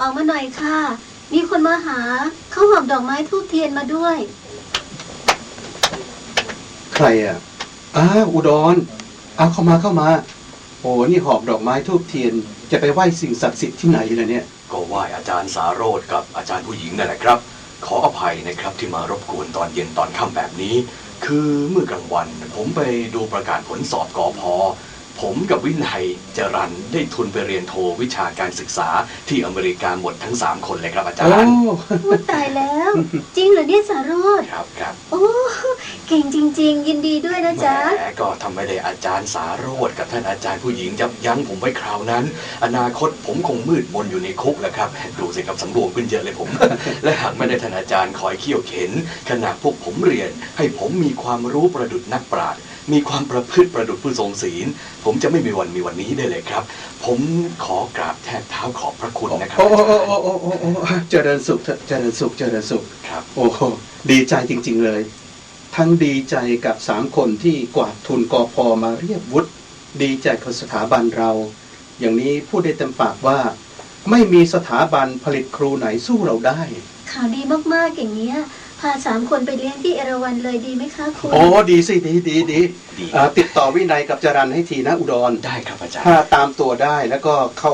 ออกมาหน่อยค่ะ มีคนมาหา เขาหอบดอกไม้ทูบเทียนมาด้วย ใครอะอ้าวอุดรเอาเข้ามาเข้ามา โอ้นี่หอบดอกไม้ทูบเทียน จะไปไหว้สิ่งศักดิ์สิทธิ์ที่ไหนล่ะเนี่ย ก็ไหว้อาจารย์สาโรธกับอาจารย์ผู้หญิงนั่นแหละครับ ขออภัยนะครับที่มารบกวนตอนเย็นตอนค่ำแบบนี้ คือเมื่อกลางวันผมไปดูประกาศผลสอบกอพอ ผมกับวินัยจรันได้ทุนไปเรียนโทวิชาการศึกษาที่อเมริกาหมดทั้ง 3 คนเลยครับอาจารโอ้ย์พูดตายแล้ว จริงเหรอเนี่ยสาโรธครับครับโอ้เก่งจริง ๆ ยินดีด้วยนะแหจ๊ะมก็ทำไม่ได้อาจารย์สาโรธกับท่านอาจารย์ผู้หญิงยับยั้งผมไว้คราวนั้น อนาคตผมคงมืดมนอยู่ในคุกแหละครับ ดูสิครับสำรวมขึ้นเยอะเลยผม และหากไม่ได้ท่านอาจารย์คอยเขี่ยวเข็น ขณะพวกผมเรียนให้ผมมีความรู้ประดุดนักปราชญ์ มีความประพฤติประดุดผู้ทรงศีล ผมจะไม่มีวันมีวันนี้ได้เลยครับ ผมขอกราบแทบเท้าขอบพระคุณนะครับโอ้อาโอ้จารโอ้ย์โอ้โอ้โอ้เจริญสุขเถอะเจริญสุขเจริญสุข ครับ โอ้โหดีใจจริง ๆเลย ทั้งดีใจกับสามคนที่กวาดทุนกอพอมาเรียบวุฒิดีใจกับสถาบันเรา อย่างนี้พูดได้เต็มปากว่า ไม่มีสถาบันผลิตครูไหนสู้เราได้ ข่าวดีมากๆอย่างเนี้ย พาสามคนไปเลี้ยงที่เอราวันเลยดีไหมคะคุณ โอ้ดีสิดีดีดีดีอ่าติดต่อวินัยกับจรันให้ทีนะอุดร ได้ครับอาจารย์ ถ้าตามตัวได้แล้วก็เขา